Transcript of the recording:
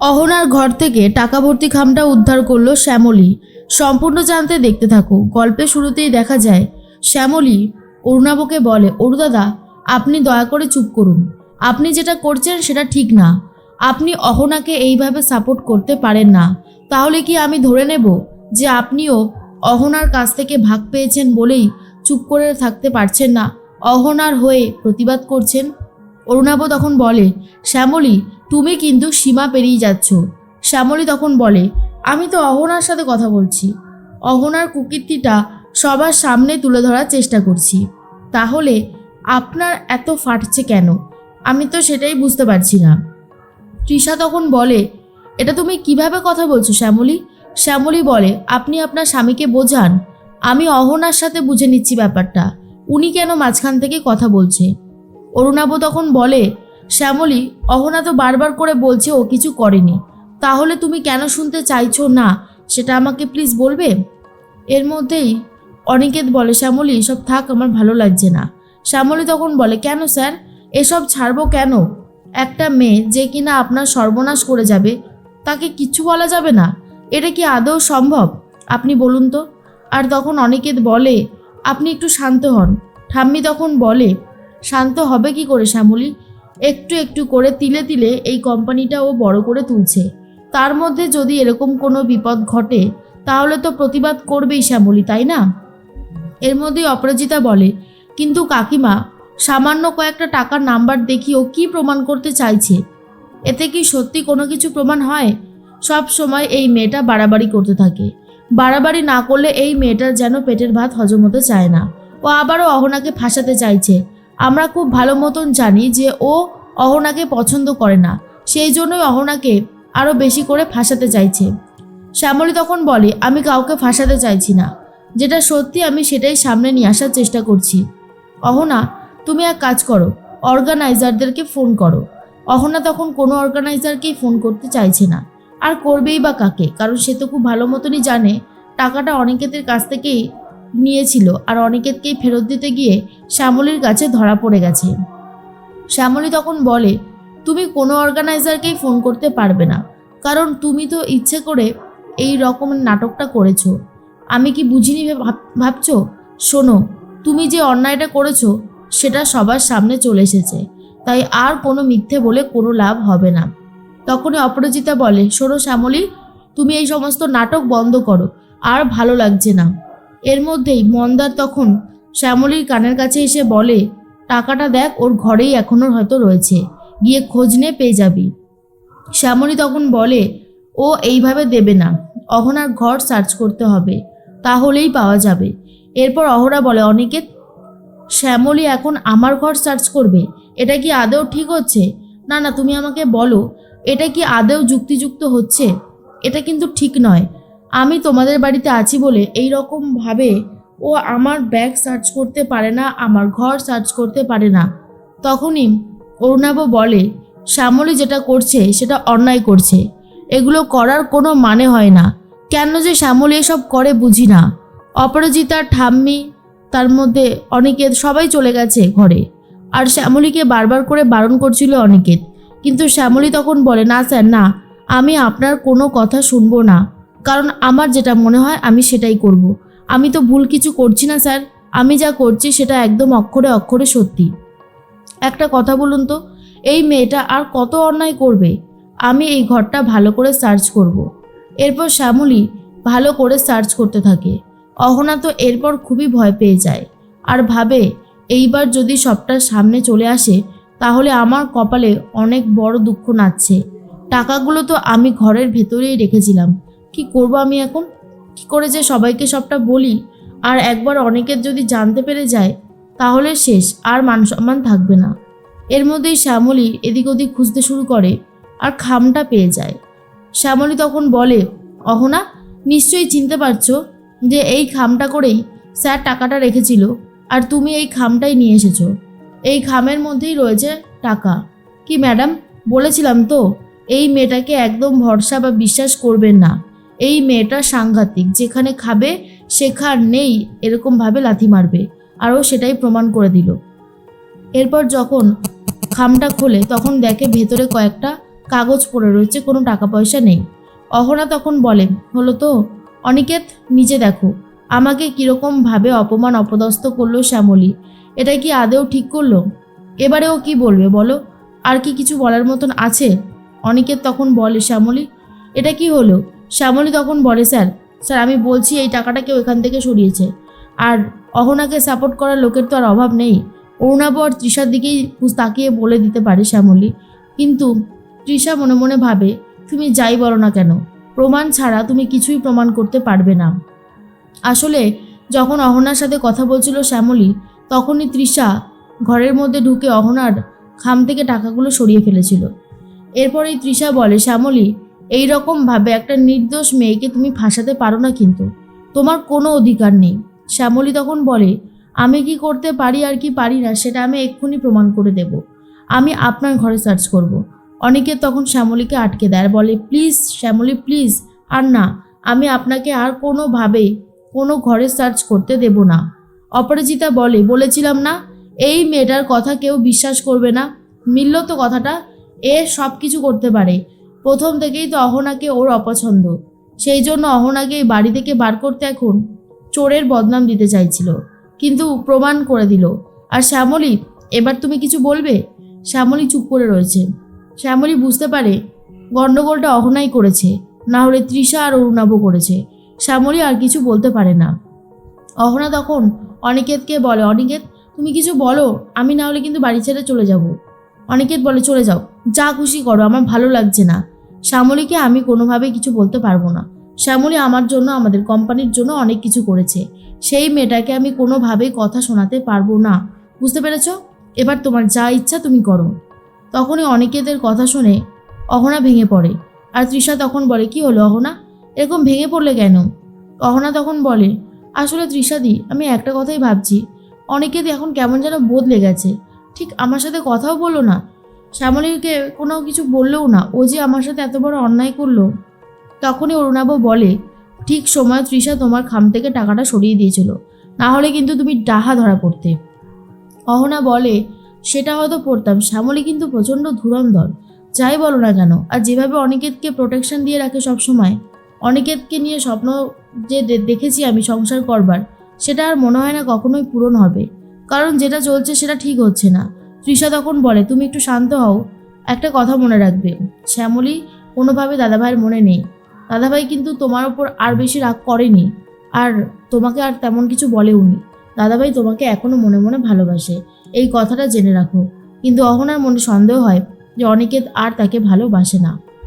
অহনার ঘর থেকে টাকা ভর্তি খামটা উদ্ধার করল শ্যামলী। সম্পূর্ণ জানতে দেখতে থাকো। গল্পের শুরুতেই দেখা যায়, শ্যামলী অরুণাবকে বলে অরুদাদা আপনি দয়া করে চুপ করুন। আপনি যেটা করছেন সেটা ঠিক না। আপনি অহনাকে এইভাবে সাপোর্ট করতে পারেন না। তাহলে কি আমি ধরে নেব যে আপনিও অহনার কাছ থেকে ভাগ পেয়েছেন বলেই চুপ করে থাকতে পারছেন না? অহনার হয়ে প্রতিবাদ করছেন অরুণাব তখন বলে, শ্যামলী, তুমি কিন্তু সীমা পেরিয়ে যাচ্ছ। শ্যামলী তখন বলে, আমি তো অহনার সাথে কথা বলছি। অহনার কুকীর্তিটা সবার সামনে তুলে ধরার চেষ্টা করছি। তাহলে আপনার এত ফাটছে কেন? আমি তো সেটাই বুঝতে পারছি না। তৃষা তখন বলে, এটা তুমি কীভাবে কথা বলছো শ্যামলী? শ্যামলী বলে, আপনি আপনার স্বামীকে বোঝান। আমি অহনার সাথে বুঝে নিচ্ছি ব্যাপারটা। উনি কেন মাঝখান থেকে কথা বলছে? অরুণাব তখন বলে, শ্যামলী অহনা তো বারবার করে বলছে ও কিছু করেনি। তাহলে তুমি কেন শুনতে চাইছো না? সেটা আমাকে প্লিজ বলবে? এর মধ্যেই অনিকেত বলে, শ্যামলী, এসব থাক, আমার ভালো লাগছে না। শ্যামলী তখন বলে, কেন স্যার? এসব ছাড়বো কেন? একটা মেয়ে যে কিনা আপনার সর্বনাশ করে যাবে, তাকে কিচ্ছু বলা যাবে না। এটা কি আদৌ সম্ভব? আপনি বলুন তো। আর তখন অনিকেত বলে, আপনি একটু শান্ত হন। ঠাম্মি তখন বলে শান্ত হবে কি করে শ্যামলী? একটু একটু করে তিলে তিলে এই কোম্পানিটা ও বড় করে তুলছে। তার মধ্যে যদি এরকম কোনো বিপদ ঘটে, তাহলে তো প্রতিবাদ করবেই শ্যামলী, তাই না? এর মধ্যেই অপরাজিতা বলে, কিন্তু কাকিমা, সামান্য কয়েকটা টাকার নাম্বার দেখিয়েও কি প্রমাণ করতে চাইছে? এতে কি সত্যি কোনো কিছু প্রমাণ হয়? সব সময় এই মেয়েটা বাড়াবাড়ি করতে থাকে। বাড়াবাড়ি না করলে এই মেয়েটার যেন পেটের ভাত হজম হতে চায় না। ও আবারও অহনাকে ফাঁসাতে চাইছে। আমরা খুব ভালো মতন জানি যে ও অহনাকে পছন্দ করে না, সেই জন্যই অহনাকে আরও বেশি করে ফাঁসাতে চাইছে। শ্যামলী তখন বলে, আমি কাউকে ফাঁসাতে চাইছি না। যেটা সত্যি আমি সেটাই সামনে নিয়ে আসার চেষ্টা করছি। অহনা, তুমি এক কাজ করো, অর্গানাইজারদেরকে ফোন করো। অহনা তখন কোনো অর্গানাইজারকেই ফোন করতে চাইছে না। আর করবেই বা কাকে, কারণ সে তো খুব ভালো মতনই জানে, টাকাটা অনিকেতের কাছ থেকেই নিয়েছিল আর অনিকেতকেই ফেরত দিতে গিয়ে শ্যামলীর কাছে ধরা পড়ে গেছে। শ্যামলী তখন বলে, তুমি কোনো অর্গানাইজারকেই ফোন করতে পারবে না। কারণ তুমি তো ইচ্ছে করে এই রকমের নাটকটা করেছ। আমি কি বুঝিনি ভেব- ভাব- ভাবছ? শোনো, তুমি যে অন্যায়টা করেছ, সেটা সবার সামনে চলে এসেছে। তাই আর কোনো মিথ্যে বলে কোনো লাভ হবে না। তখনই অপরাজিতা বলে, শোনো শ্যামলী, তুমি এই সমস্ত নাটক বন্ধ করো। আর ভালো লাগছে না। এর মধ্যেই মন্দার তখন শ্যামলীর কানের কাছে এসে বলে, টাকাটা দেখ, ওর ঘরেই এখনও হয়তো রয়েছে। গিয়ে খোঁজ নে, পেয়ে যাবি। শ্যামলী তখন বলে, ও এইভাবে দেবে না। অহনার ঘর সার্চ করতে হবে। তাহলেই পাওয়া যাবে। এরপর অহরা বলে অনেকে শ্যামলী এখন আমার ঘর সার্চ করবে। এটা কি আদেও ঠিক হচ্ছে? না না, তুমি আমাকে বলো, এটা কি আদেও যুক্তিযুক্ত হচ্ছে? এটা কিন্তু ঠিক নয়। আমি তোমাদের বাড়িতে আছি বলে এই রকম ভাবে ও আমার ব্যাগ সার্চ করতে পারে না, আমার ঘর সার্চ করতে পারে না। তখনই অরুণাব বলে, শ্যামলী যেটা করছে, সেটা অন্যায় করছে। এগুলো করার কোনো মানে হয় না। কেন যে শ্যামলী এসব করে বুঝি না। অপরাজিতা ঠাম্মি, তার মধ্যে অনিকেত সবাই চলে গেছে ঘরে। আর শ্যামলীকে বারবার করে বারণ করছিল অনিকেত। কিন্তু শ্যামলী তখন বলে, না স্যার, না। আমি আপনার কোনো কথা শুনব না। কারণ আমার যেটা মনে হয় আমি সেটাই করব। আমি তো ভুল কিছু করছি না, স্যার। আমি যা করছি সেটা একদম অক্ষরে অক্ষরে সত্যি। একটা কথা বলুন তো, এই মেয়েটা আর কত অন্যায় করবে? আমি এই ঘরটা ভালো করে সার্চ করব। এরপর শ্যামলী ভালো করে সার্চ করতে থাকে। অহনা তো এরপর খুবই ভয় পেয়ে যায়। আর ভাবে, এইবার যদি সবটা সামনে চলে আসে, তাহলে আমার কপালে অনেক বড় দুঃখ নাচছে। টাকাগুলো তো আমি ঘরের ভেতরেই রেখেছিলাম। কি করব আমি এখন? কি করে যে সবাইকে সবটা বলি? আর একবার অনেকের যদি জানতে পেরে যায়, তাহলে শেষ, আর মান সম্মান থাকবে না। এর মধ্যেই শ্যামলী এদিক ওদিক খুঁজতে শুরু করে, আর খামটা পেয়ে যায়। শ্যামলী তখন বলে, অহনা, নিশ্চয়ই চিনতে পারছ যে এই খামটা করেই স্যার টাকাটা রেখেছিল, আর তুমি এই খামটাই নিয়ে এসেছ। এই খামের মধ্যেই রয়েছে টাকা। কি ম্যাডাম, বলেছিলাম তো, এই মেয়েটাকে একদম ভরসা বা বিশ্বাস করবেন না। এই মেয়েটা সাংঘাতিক, যেখানে খাবে সেখানেই এরকমভাবে লাথি মারবে। আরও সেটাই প্রমাণ করে দিল। এরপর যখন খামটা খোলে, তখন দেখে ভেতরে কয়েকটা কাগজ পড়ে রয়েছে, কোনো টাকা পয়সা নেই। অহনা তখন বলে, হলো তো, অনিকেত, নিজে দেখো। আমাকে কীরকমভাবে অপমান অপদস্থ করল শ্যামলী? এটা কি আদেও ঠিক করল? এবারে ও কি বলবে বলো? আর কি কিছু বলার মতন আছে? অনিকেত তখন বলে, শ্যামলী, এটা কি হলো? শ্যামলী তখন বলে, স্যার স্যার, আমি বলছি এই টাকাটা কেউ এখান থেকে সরিয়েছে। আর অহনাকে সাপোর্ট করার লোকের তো আর অভাব নেই। অরুণাব আর তৃষার দিকেই তাকিয়ে বলে দিতে পারে শ্যামলী। কিন্তু তৃষা মনে মনে ভাবে, তুমি যাই বলো না কেন? প্রমাণ ছাড়া তুমি কিছুই প্রমাণ করতে পারবে না। আসলে যখন অহনার সাথে কথা বলছিল শ্যামলী, তখনই তৃষা ঘরের মধ্যে ঢুকে অহনার খাম থেকে টাকাগুলো সরিয়ে ফেলেছিল। এরপরেই তৃষা বলে, শ্যামলী এই রকমভাবে একটা নির্দোষ মেয়েকে তুমি ফাঁসাতে পারো না কিন্তু। তোমার কোনো অধিকার নেই। শ্যামলী তখন বলে, আমি কি করতে পারি আর কি পারি না সেটা আমি এক্ষুনি প্রমাণ করে দেব। আমি আপনার ঘরে সার্চ করব। অনেকে তখন শ্যামলীকে আটকে দেয় বলে, প্লিজ শ্যামলী, প্লিজ, আর না, আমি আপনাকে আর কোনোভাবে কোনো ঘরে সার্চ করতে দেব না। অপরাজিতা বলে, বলেছিলাম না, এই মেয়েটার কথা কেউ বিশ্বাস করবে না। মিলল তো কথাটা, এ সব কিছু করতে পারে। প্রথম থেকেই তো অহনাকে ওর অপছন্দ। সেই জন্য অহনাকে বাড়ি থেকে বার করতে এখন চোরের বদনাম দিতে চাইছিল। কিন্তু প্রমাণ করে দিল। আর শ্যামলী, এবার তুমি কিছু বলবে? শ্যামলী চুপ করে রয়েছে। শ্যামলী বুঝতে পারে গণ্ডগোলটা অহনাই করেছে। না হলে তৃষা আর অরুণাভ করেছে। শ্যামলী আর কিছু বলতে পারে না। অহনা তখন অনিকেতকে বলে, অনিকেত, তুমি কিছু বলো? আমি না হলে কিন্তু বাড়ি ছেড়ে চলে যাব। অনিকেত বলে, চলে যাও। যা খুশি করো, আমার ভালো লাগছে না। শ্যামলীকে আমি কোনোভাবেই কিছু বলতে পারব না। শ্যামলী আমার জন্য, আমাদের কোম্পানির জন্য অনেক কিছু করেছে। সেই মেয়েটাকে আমি কোনোভাবেই কথা শোনাতে পারব না। বুঝতে পেরেছ? এবার তোমার যা ইচ্ছা তুমি করো। তখনই অনেকেদের কথা শুনে অহনা ভেঙে পড়ে। আর তৃষা তখন বলে, কি হলো অহনা? এরকম ভেঙে পড়লে কেন? অহনা তখন বলে, আসলে তৃষাদি আমি একটা কথাই ভাবছি। অনেকে এখন কেমন যেন বদলে গেছে ঠিক আমার সাথে কথাও বলল না। শ্যামলীকে কোনো কিছু বললেও না, ও যে আমার সাথে এত বড় অন্যায় করল, তখনই অরুণাব বলে, ঠিক সময় তৃষা তোমার খাম থেকে টাকাটা সরিয়ে দিয়েছিল, না হলে কিন্তু তুমি ডাহা ধরা পড়তে। অহনা বলে, সেটা হয়তো পড়তাম, শ্যামলী কিন্তু প্রচণ্ড ধুরন্ধর, যাই বলো না কেন, আর যেভাবে অনিকেতকে প্রোটেকশন দিয়ে রাখে সবসময় অনিকেতকে নিয়ে স্বপ্ন যে দেখেছি আমি সংসার করবার, সেটা আর মনে হয় না কখনোই পূরণ হবে, কারণ যেটা চলছে সেটা ঠিক হচ্ছে না। তৃষা তখন বলে, তুমি একটু শান্ত হও। একটা কথা মনে রাখবে। শ্যামলী কোনোভাবে দাদাভাইয়ের মনে নেই। দাদাভাই কিন্তু তোমার ওপর আর বেশি রাগ করেনি। আর তোমাকে আর তেমন কিছু বলেওনি দাদাভাই তোমাকে এখনও মনে মনে ভালোবাসে। এই কথাটা জেনে রাখো। কিন্তু অহনার মনে সন্দেহ হয় যে অনেকে আর তাকে ভালোবাসে না।